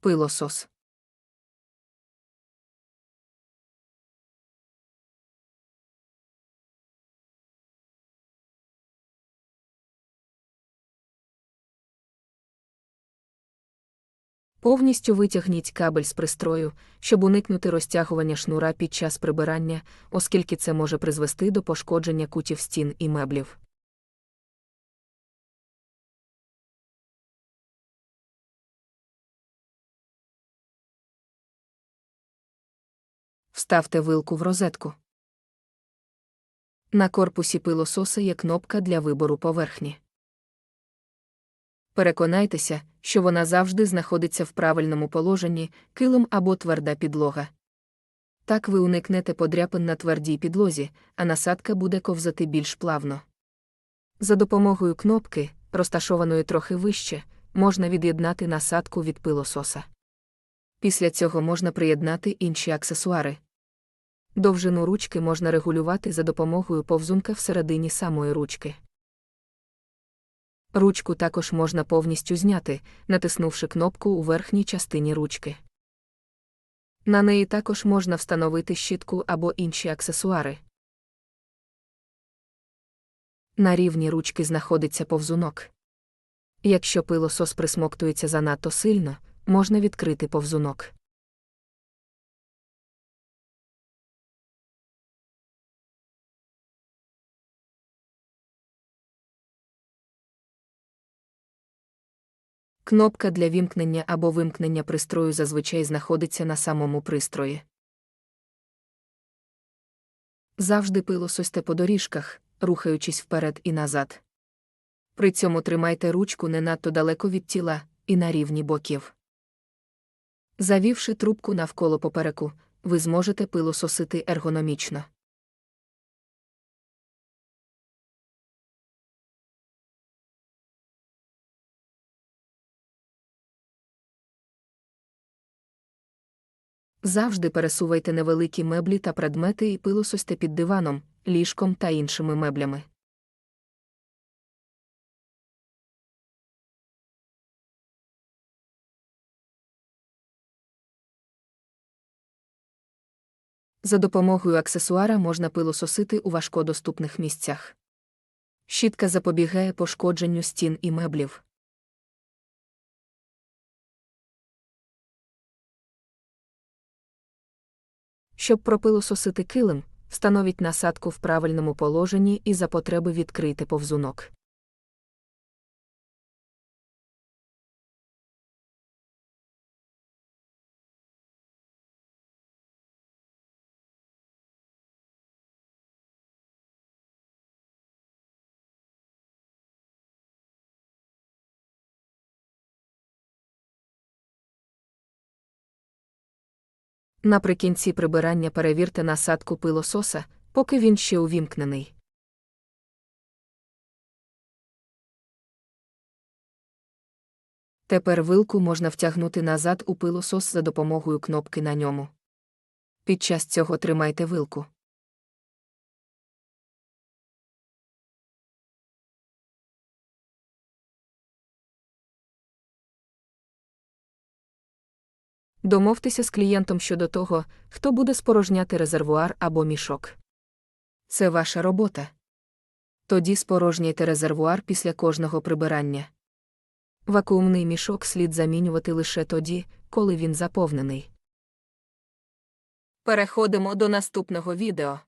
Пилосос. Повністю витягніть кабель з пристрою, щоб уникнути розтягування шнура під час прибирання, оскільки це може призвести до пошкодження кутів стін і меблів. Вставте вилку в розетку. На корпусі пилососа є кнопка для вибору поверхні. Переконайтеся, що вона завжди знаходиться в правильному положенні, килим або тверда підлога. Так ви уникнете подряпин на твердій підлозі, а насадка буде ковзати більш плавно. За допомогою кнопки, розташованої трохи вище, можна від'єднати насадку від пилососа. Після цього можна приєднати інші аксесуари. Довжину ручки можна регулювати за допомогою повзунка всередині самої ручки. Ручку також можна повністю зняти, натиснувши кнопку у верхній частині ручки. На неї також можна встановити щітку або інші аксесуари. На рівні ручки знаходиться повзунок. Якщо пилосос присмоктується занадто сильно, можна відкрити повзунок. Кнопка для вімкнення або вимкнення пристрою зазвичай знаходиться на самому пристрої. Завжди пилососьте по доріжках, рухаючись вперед і назад. При цьому тримайте ручку не надто далеко від тіла і на рівні боків. Завівши трубку навколо попереку, ви зможете пилососити ергономічно. Завжди пересувайте невеликі меблі та предмети і пилососьте під диваном, ліжком та іншими меблями. За допомогою аксесуара можна пилососити у важкодоступних місцях. Щітка запобігає пошкодженню стін і меблів. Щоб пропилососити килим, встановіть насадку в правильному положенні і за потреби відкрийте повзунок. Наприкінці прибирання перевірте насадку пилососа, поки він ще увімкнений. Тепер вилку можна втягнути назад у пилосос за допомогою кнопки на ньому. Під час цього тримайте вилку. Домовтеся з клієнтом щодо того, хто буде спорожняти резервуар або мішок. Це ваша робота. Тоді спорожняйте резервуар після кожного прибирання. Вакуумний мішок слід замінювати лише тоді, коли він заповнений. Переходимо до наступного відео.